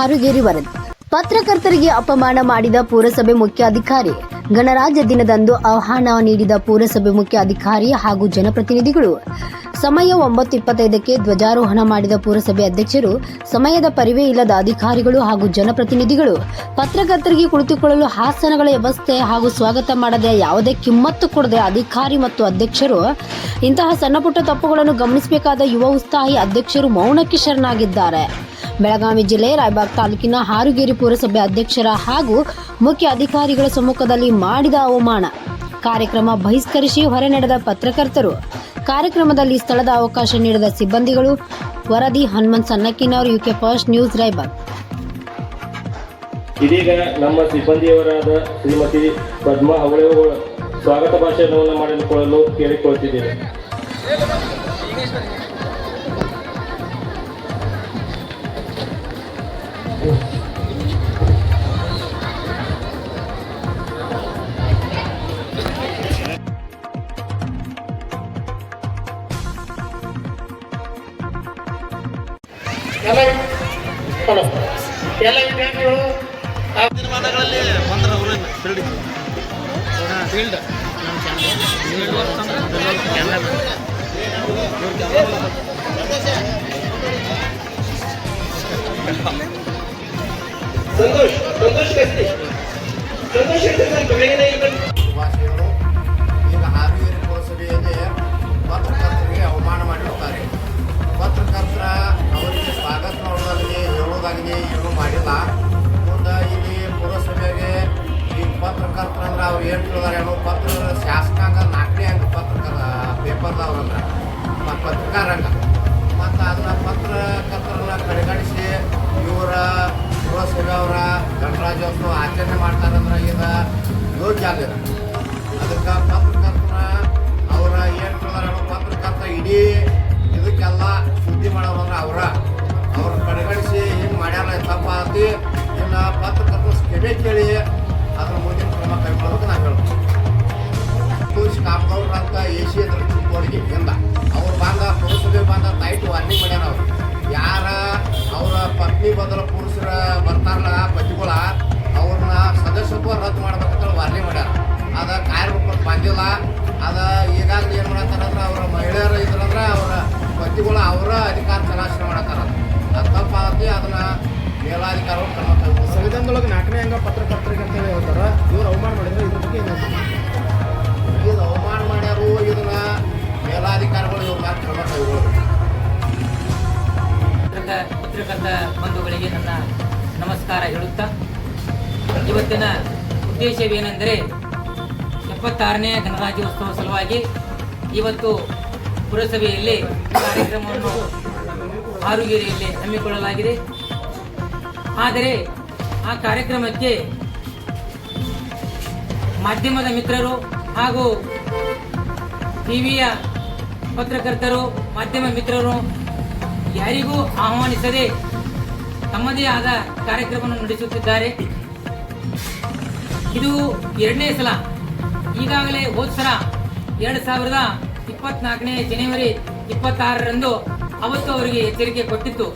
ಹಾರುಗೇರಿ ವರದಿ. ಪತ್ರಕರ್ತರಿಗೆ ಅಪಮಾನ ಮಾಡಿದ ಪುರಸಭೆ ಮುಖ್ಯಾಧಿಕಾರಿ. ಗಣರಾಜ್ಯ ದಿನದಂದು ಆಹ್ವಾನ ನೀಡಿದ ಪುರಸಭೆ ಮುಖ್ಯಾಧಿಕಾರಿ ಹಾಗೂ ಜನಪ್ರತಿನಿಧಿಗಳು. ಸಮಯ ಒಂಬತ್ತು ಇಪ್ಪತ್ತೈದಕ್ಕೆ ಧ್ವಜಾರೋಹಣ ಮಾಡಿದ ಪುರಸಭೆ ಅಧ್ಯಕ್ಷರು, ಸಮಯದ ಪರಿವೇ ಇಲ್ಲದ ಅಧಿಕಾರಿಗಳು ಹಾಗೂ ಜನಪ್ರತಿನಿಧಿಗಳು. ಪತ್ರಕರ್ತರಿಗೆ ಕುಳಿತುಕೊಳ್ಳಲು ಹಾಸನಗಳ ವ್ಯವಸ್ಥೆ ಹಾಗೂ ಸ್ವಾಗತ ಮಾಡದೆ ಯಾವುದೇ ಕಿಮ್ಮತ್ತು ಕೊಡದೆ ಅಧಿಕಾರಿ ಮತ್ತು ಅಧ್ಯಕ್ಷರು. ಇಂತಹ ಸಣ್ಣಪುಟ್ಟ ತಪ್ಪುಗಳನ್ನು ಗಮನಿಸಬೇಕಾದ ಯುವ ಉತ್ಸಾಹಿ ಅಧ್ಯಕ್ಷರು ಮೌನಕ್ಕೆ ಶರಣಾಗಿದ್ದಾರೆ. ಬೆಳಗಾವಿ ಜಿಲ್ಲೆ ರಾಯಬಾಗ್ ತಾಲೂಕಿನ ಹಾರುಗೇರಿ ಪುರಸಭೆ ಅಧ್ಯಕ್ಷರ ಹಾಗೂ ಮುಖ್ಯ ಅಧಿಕಾರಿಗಳ ಸಮ್ಮುಖದಲ್ಲಿ ಮಾಡಿದ ಅವಮಾನ. ಕಾರ್ಯಕ್ರಮ ಬಹಿಷ್ಕರಿಸಿ ಹೊರ ನಡೆದ ಪತ್ರಕರ್ತರು. ಕಾರ್ಯಕ್ರಮದಲ್ಲಿ ಸ್ಥಳದ ಅವಕಾಶ ನೀಡಿದ ಸಿಬ್ಬಂದಿಗಳು ವರದಿ ಹನುಮಂತ್ ಸನ್ನಕ್ಕಿನವರು ಯುಕೆ ಫಸ್ಟ್ ನ್ಯೂಸ್ ರಾಯಬಾಗ್. ಇದೀಗ ನಮ್ಮ ಸಿಬ್ಬಂದಿಯವರಾದ ಶ್ರೀಮತಿ ಪದ್ಮಾ ಅವಳೆಯವರು ಸ್ವಾಗತ ಭಾಷಣವನ್ನು ಮಾಡಿಕೊಳ್ಳಲು ಕೇಳಿಕೊಳ್ಳುತ್ತಿದ್ದೇನೆ ಎಲ್ಲ ಹಲೋ ಎಲ್ಲ ವಿದ್ಯಾರ್ಥಿಗಳು ಆ ತೀರ್ಮಾನಗಳಲ್ಲಿ ಬಂದ್ರ ಅವರು ಫೀಲ್ಡ್ ಫೀಲ್ಡ್ ಸಂತೋಷ್ ಸಂತೋಷ್ ಕಸ್ತಿ ಸಂತೋಷ್ ಬೆಳಗಿನ ಇದು ಯೋಗ್ಯ ಅದಕ್ಕೆ ಪತ್ರಕರ್ತನ ಅವರ ಏನು ಪತ್ರಕರ್ತ ಇಡೀ ಇದಕ್ಕೆಲ್ಲ ಸುದ್ದಿ ಮಾಡೋದಂದ್ರೆ ಅವರ. ಅವ್ರ ಕಡೆಗಣಿಸಿ ಹಿಂಗೆ ಮಾಡ್ಯಾರ ತಪ್ಪಾತಿ ಇನ್ನು ಪತ್ರಕರ್ತರ ಕ್ಷಮೆ ಕೇಳಿ ಅದ್ರ ಮುಂದಿನ ಕ್ರಮ ಕೈಗೊಳ್ಳೋದಕ್ಕೆ ಹೇಳ್ತೀವಿ ಟೂರಿಸ್ಟ್ ಕಾಂಪೌಂಡರ್ ಅಂತ ಎ ಸಿ ಅದ್ರ ಚಿಕ್ಕೋಡಿಗೆ ಹಿಂದ. ಅವ್ರು ಬಂದ ಪುರುಷರಿಗೆ ಬಂದ ನೈಟ್ ವಾರ್ನಿಂಗ್ ಮಾಡ್ಯಾರ ಅವ್ರು. ಯಾರ ಅವರ ಪತ್ನಿ ಬದಲ ಪುರುಷರ ಬರ್ತಾರಲ್ಲ ಪತಿಗಳ ಸದಸ್ಯತ್ವ ರದ್ದು ಮಾಡ್ಬೇಕಂತ ವಾರ್ನಿಂಗ್ ಮಾಡ್ಯಾರ. ಅದ ಕಾರ್ಯರೂಪಕ್ಕೆ ಬಂದಿಲ್ಲ. ಅದ ಈಗಾಗಲೇ ಏನು ಮಾಡತ್ತಾರಂದ್ರೆ ಅವರ ಮಹಿಳೆಯರು ಇದ್ರಂದ್ರೆ ಅವರ ಪತಿಗಳು ಅವರ ಅಧಿಕಾರ ಚಲಾವಣೆ ಮಾಡತ್ತಾರ ಅದು ತಪ್ಪಾಗತಿ ಅದನ್ನ ಮೇಲಾಧಿಕಾರಗಳು ಕ್ರಮ ಸಂವಿಧಾನದೊಳಗೆ ನಾಲ್ಕನೇ ಅಂಗ ಪತ್ರಕರ್ತರಿಗೆ ಅಂತ ಹೇಳ್ತಾರೆ ಹೇಳ್ತಾರ. ಇವ್ರು ಅವಮಾನ ಮಾಡಿದ್ರೆ ಇದ್ರ ಬಗ್ಗೆ ಏನು ಇದು ಉದ್ದೇಶವೇನೆಂದರೆ ಎಪ್ಪತ್ತಾರನೇ ಗಣರಾಜ್ಯೋತ್ಸವ ಸಲುವಾಗಿ ಇವತ್ತು ಪುರಸಭೆಯಲ್ಲಿ ಕಾರ್ಯಕ್ರಮವನ್ನು ಆರುಗೇರಿಯಲ್ಲಿ ಹಮ್ಮಿಕೊಳ್ಳಲಾಗಿದೆ. ಆದರೆ ಆ ಕಾರ್ಯಕ್ರಮಕ್ಕೆ ಮಾಧ್ಯಮದ ಮಿತ್ರರು ಹಾಗೂ ಟಿವಿಯ ಪತ್ರಕರ್ತರು, ಮಾಧ್ಯಮ ಮಿತ್ರರು ಯಾರಿಗೂ ಆಹ್ವಾನಿಸದೆ ತಮ್ಮದೇ ಆದ ಕಾರ್ಯಕ್ರಮವನ್ನು ನಡೆಸುತ್ತಿದ್ದಾರೆ. ಇದು ಎರಡನೇ ಸಲ. ಈಗಾಗಲೇ ಹೋದ ಸಲ, ಎರಡು ಸಾವಿರದ ಇಪ್ಪತ್ನಾಲ್ಕನೇ ಜನವರಿ ಇಪ್ಪತ್ತಾರರಂದು ಅವತ್ತು ಅವರಿಗೆ ಎಚ್ಚರಿಕೆ ಕೊಟ್ಟಿತ್ತು.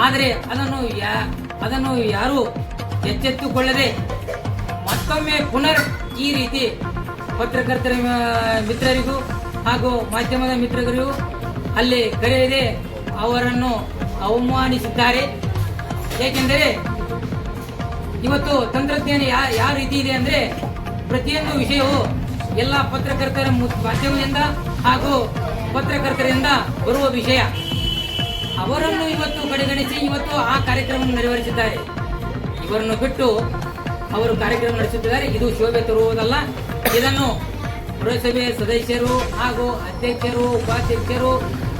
ಆದರೆ ಅದನ್ನು ಯಾ- ಅದನ್ನು ಯಾರೂ ಎಚ್ಚೆತ್ತುಕೊಳ್ಳದೆ ಮತ್ತೊಮ್ಮೆ ಪುನರ್ ಈ ರೀತಿ ಪತ್ರಕರ್ತರ ಮಿತ್ರರಿಗೂ ಹಾಗೂ ಮಾಧ್ಯಮದ ಮಿತ್ರರಿಗೂ ಅಲ್ಲಿ ಕರೆಯದೆ ಅವರನ್ನು ಅವಮಾನಿಸಿದ್ದಾರೆ. ಏಕೆಂದರೆ ಇವತ್ತು ತಂತ್ರಜ್ಞಾನ ಯಾ, ಯಾವ ರೀತಿ ಇದೆ ಅಂದ್ರೆ ಪ್ರತಿಯೊಂದು ವಿಷಯವು ಎಲ್ಲ ಪತ್ರಕರ್ತರ ಮಾಧ್ಯಮದಿಂದ ಹಾಗೂ ಪತ್ರಕರ್ತರಿಂದ ಬರುವ ವಿಷಯ. ಅವರನ್ನು ಇವತ್ತು ಕಡೆಗಣಿಸಿ ಇವತ್ತು ಆ ಕಾರ್ಯಕ್ರಮವನ್ನು ನೆರವೇರಿಸಿದ್ದಾರೆ. ಇವರನ್ನು ಬಿಟ್ಟು ಅವರು ಕಾರ್ಯಕ್ರಮ ನಡೆಸುತ್ತಿದ್ದಾರೆ. ಇದು ಶೋಭೆ ತರುವುದಲ್ಲ. ಇದನ್ನು ಪುರಸಭೆ ಸದಸ್ಯರು ಹಾಗೂ ಅಧ್ಯಕ್ಷರು, ಉಪಾಧ್ಯಕ್ಷರು,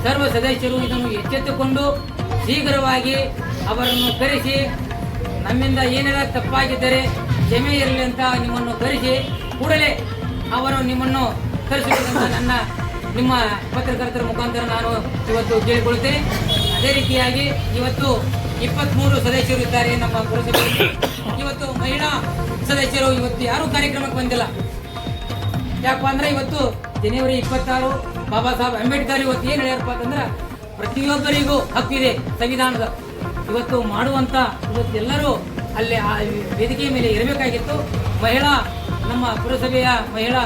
ಸರ್ವ ಸದಸ್ಯರು ಇದನ್ನು ಎಚ್ಚೆತ್ತುಕೊಂಡು ಶೀಘ್ರವಾಗಿ ಅವರನ್ನು ಕರೆಸಿ ನಮ್ಮಿಂದ ಏನೆಲ್ಲ ತಪ್ಪಾಗಿದ್ದರೆ ಜಮೆ ಇರಲಿ ಅಂತ ನಿಮ್ಮನ್ನು ಕರೆಸಿ, ಕೂಡಲೇ ಅವರು ನಿಮ್ಮನ್ನು ಕರೆಸಬೇಕಂತ ನನ್ನ, ನಿಮ್ಮ ಪತ್ರಕರ್ತರ ಮುಖಾಂತರ ನಾನು ಇವತ್ತು ಕೇಳಿಕೊಳ್ಳುತ್ತೇನೆ. ಅದೇ ರೀತಿಯಾಗಿ ಇವತ್ತು ಇಪ್ಪತ್ಮೂರು ಸದಸ್ಯರು ಇದ್ದಾರೆ ನಮ್ಮ ಪುರಸಭೆಯಲ್ಲಿ. ಇವತ್ತು ಮಹಿಳಾ ಸದಸ್ಯರು ಇವತ್ತು ಯಾರೂ ಕಾರ್ಯಕ್ರಮಕ್ಕೆ ಬಂದಿಲ್ಲ. ಯಾಕಪ್ಪ ಅಂದ್ರೆ ಇವತ್ತು ಜನವರಿ ಇಪ್ಪತ್ತಾರು ಬಾಬಾ ಸಾಹೇಬ್ ಅಂಬೇಡ್ಕರ್ ಇವತ್ತು ಏನು ಹೇಳ್ಯಾರಪ್ಪ ಅಂತಂದ್ರೆ ಪ್ರತಿಯೊಬ್ಬರಿಗೂ ಹಕ್ಕಿದೆ, ಸಂವಿಧಾನದ. ಇವತ್ತು ಮಾಡುವಂತ ಇವತ್ತು ಎಲ್ಲರೂ ಅಲ್ಲಿ ಆ ವೇದಿಕೆ ಮೇಲೆ ಇರಬೇಕಾಗಿತ್ತು. ಮಹಿಳಾ, ನಮ್ಮ ಪುರಸಭೆಯ ಮಹಿಳಾ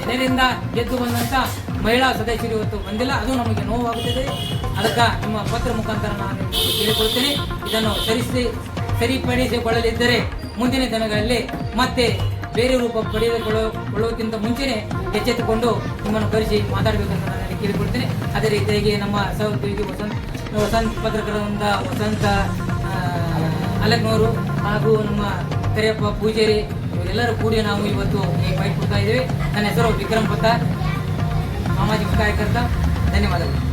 ಜನರಿಂದ ಗೆದ್ದು ಬಂದಂತ ಮಹಿಳಾ ಸದಸ್ಯರು ಇವತ್ತು ಬಂದಿಲ್ಲ. ಅದು ನಮಗೆ ನೋವಾಗುತ್ತದೆ. ಅದಕ್ಕೆ ನಿಮ್ಮ ಪತ್ರ ಮುಖಾಂತರ ನಾನು ಕೇಳಿಕೊಳ್ಳುತ್ತೇನೆ ಇದನ್ನು ಸರಿಸಿ ಸರಿಪಡಿಸಿಕೊಳ್ಳಲಿದ್ದರೆ ಮುಂದಿನ ದಿನಗಳಲ್ಲಿ ಮತ್ತೆ ಬೇರೆ ರೂಪ ಪಡೆದುಕೊಳ್ಳುವುದಕ್ಕಿಂತ ಮುಂಚೆನೆ ಎಚ್ಚೆತ್ತುಕೊಂಡು ನಿಮ್ಮನ್ನು ಕರೆಸಿ ಮಾತಾಡಬೇಕಂತ ನಾನು ಕೇಳಿಕೊಡ್ತೇನೆ ಅದೇ ರೀತಿಯಾಗಿ ನಮ್ಮ ಸಹೋದ್ಯೋಗಿ ವಸಂತ್ ವಸಂತ್ ಪತ್ರಕರ್ತ ವಸಂತ ಅಲಕ್ನವರು ಹಾಗೂ ನಮ್ಮ ಕರಿಯಪ್ಪ ಪೂಜಾರಿ, ಇವರೆಲ್ಲರೂ ಕೂಡಿ ನಾವು ಇವತ್ತು ಈ ಬೈಕ್ ಕೊಡ್ತಾ ಇದ್ದೀವಿ. ನನ್ನ ಹೆಸರು ವಿಕ್ರಮ್ ಪತ್ತ ಸಾಮಾಜಿಕ ಕಾರ್ಯಕರ್ತ ಧನ್ಯವಾದಗಳು.